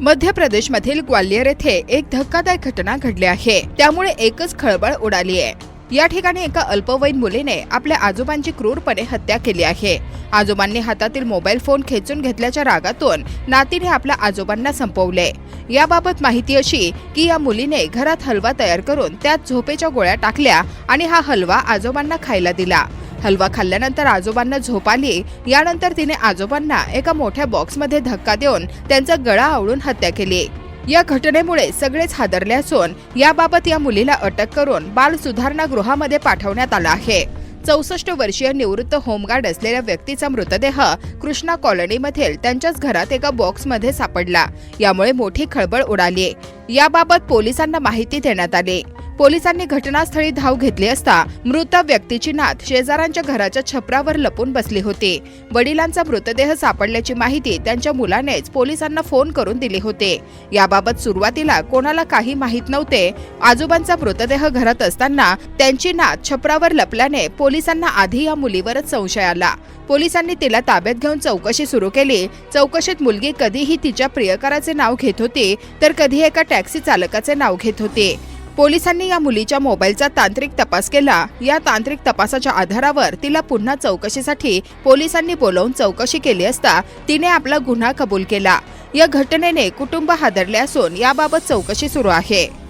मध्य प्रदेशमधील ग्वाल्हेर येथे एक धक्कादायक घटना घडली आहे. त्यामुळे एकच खळबळ उडाली आहे. या ठिकाणी एका अल्पवयीन मुलीने आपल्या आजोबांची क्रूरपणे हत्या केली आहे. आजोबांनी हातातील मोबाईल फोन खेचून घेतल्याच्या रागातून नातीने आपल्या आजोबांना संपवले. याबाबत माहिती अशी की या मुलीने घरात हलवा तयार करून त्यात झोपेच्या गोळ्या टाकल्या आणि हा हलवा आजोबांना खायला दिला. हलवा खाल्ल्यानंतर आजोबांना झोप आली. यानंतर तिने आजोबांना एका मोठ्या बॉक्समध्ये धक्का देऊन त्यांचा गळा आवळून हत्या केली. या घटनेमुळे सगळेच हादरले असून याबाबत या मुलीला अटक करून बाल सुधारणा गृहामध्ये पाठवण्यात आला आहे. चौसष्ट वर्षीय निवृत्त होमगार्ड असलेल्या व्यक्तीचा मृतदेह कृष्णा कॉलनीमधील त्यांच्याच घरात एका बॉक्समध्ये सापडला. यामुळे मोठी खळबळ उडाली. याबाबत पोलिसांना माहिती देण्यात आली. पोलिसांनी घटनास्थळी धाव घेतली असता मृत व्यक्तीची नात शेजाऱ्यांच्या घराच्या छपरावर लपून बसली होती. वडिलांचा मृतदेह सापडल्याची माहिती त्यांच्या मुलानेच पोलिसांना फोन करून दिली होती. याबाबत सुरुवातीला कोणाला काही माहीत नव्हते. आजोबांचा मृतदेह घरात असताना त्यांची नात छपरावर लपल्याने पोलिसांना आधी या मुलीवरच संशय आला. पोलिसांनी तिला ताब्यात घेऊन चौकशी सुरू केली. चौकशीत मुलगी कधीही तिच्या प्रियकराचे नाव घेत होती तर कधी एका टॅक्सी चालकाचे नाव घेत होते. पोलिसांनी या मुलीच्या मोबाईलचा तांत्रिक तपास केला. या तांत्रिक तपासाच्या आधारावर तिला पुन्हा चौकशीसाठी पोलिसांनी बोलावून चौकशी केली असता तिने आपला गुन्हा कबूल केला. या घटनेने कुटुंब हादरले असून याबाबत चौकशी सुरू आहे.